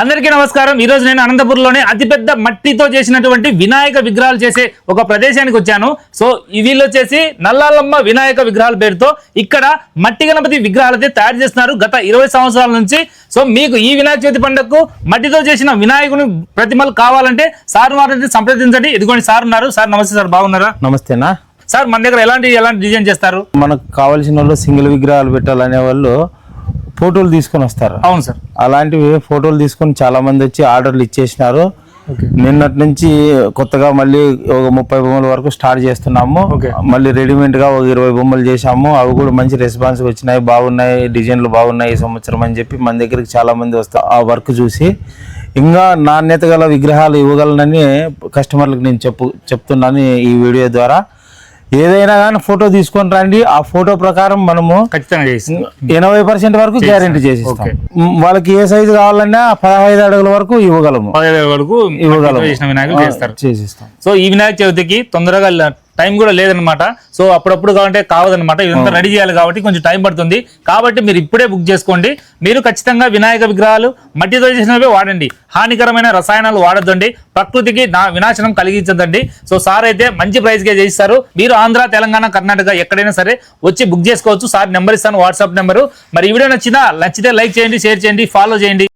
అందరికీ నమస్కారం. ఈ రోజు నేను అనంతపురంలోనే అతిపెద్ద మట్టితో చేసినటువంటి వినాయక విగ్రహాలు చేసే ఒక ప్రదేశానికి వచ్చాను. సో వీళ్ళు వచ్చేసి నల్లాలమ్మ వినాయక విగ్రహాల పేరుతో ఇక్కడ మట్టి గణపతి విగ్రహాలు అయితే తయారు చేస్తున్నారు గత ఇరవై సంవత్సరాల నుంచి. సో మీకు ఈ వినాయక చవితి పండుగకు మట్టితో చేసిన వినాయకుని ప్రతిమలు కావాలంటే సార్ వారిని సంప్రదించండి. ఇదిగోండి సార్ ఉన్నారు. సార్ నమస్తే సార్. బాగున్నారా? నమస్తేనా సార్ మన దగ్గర ఎలాంటి ఎలాంటి డిజైన్ చేస్తారు? మనకు కావాల్సిన వాళ్ళు సింగిల్ విగ్రహాలు పెట్టాలనే వాళ్ళు ఫోటోలు తీసుకొని వస్తారు? అవును సార్. అలాంటివి ఫోటోలు తీసుకొని చాలా మంది వచ్చి ఆర్డర్లు ఇచ్చేసినారు. నిన్నటి నుంచి కొత్తగా మళ్ళీ ఒక ముప్పై బొమ్మల వరకు స్టార్ట్ చేస్తున్నాము. మళ్ళీ రెడీమేడ్గా ఒక ఇరవై బొమ్మలు చేశాము. అవి కూడా మంచి రెస్పాన్స్ వచ్చినాయి. బాగున్నాయి డిజైన్లు బాగున్నాయి ఈ సంవత్సరం అని చెప్పి మన దగ్గరికి చాలా మంది వస్తారు ఆ వర్క్ చూసి. ఇంకా నాణ్యత గల విగ్రహాలు ఇవ్వగలనని కస్టమర్లకు నేను చెప్పు చెప్తున్నాను ఈ వీడియో ద్వారా. ఏదైనా కానీ ఫోటో తీసుకొని రండి. ఆ ఫోటో ప్రకారం మనము ఖచ్చితంగా చేసి ఎనభై పర్సెంట్ వరకు గ్యారెంటీ చేసిస్తాం. మ్, వాళ్ళకి ఏ సైజు కావాలన్నా పదహైదు అడుగుల వరకు ఇవ్వగలము. వరకు ఇవ్వగలము. చేసిస్తాం. సో ఈ వినాయక చవితికి తొందరగా టైం కూడా లేదనమాట సో అప్పుడప్పుడు కావాలంటే కావదనమాట ఇదంతా రెడీ చేయాలి కాబట్టి కొంచెం టైం పడుతుంది. కాబట్టి మీరు ఇప్పుడే బుక్ చేసుకోండి. మీరు ఖచ్చితంగా వినాయక విగ్రహాలు మట్టితో చేసినవే వాడండి. హానికరమైన రసాయనాలు వాడొద్దండి. ప్రకృతికి నా వినాశనం కలిగించదండి సో సార్ అయితే మంచి ప్రైస్ కే చేయిస్తారు. మీరు ఆంధ్ర తెలంగాణ కర్ణాటక ఎక్కడైనా సరే వచ్చి బుక్ చేసుకోవచ్చు. సార్ నెంబర్ ఇస్తాను వాట్సాప్ నెంబరు. మరి ఈ వీడియో నచ్చినా నచ్చితే లైక్ చేయండి షేర్ చేయండి ఫాలో చేయండి.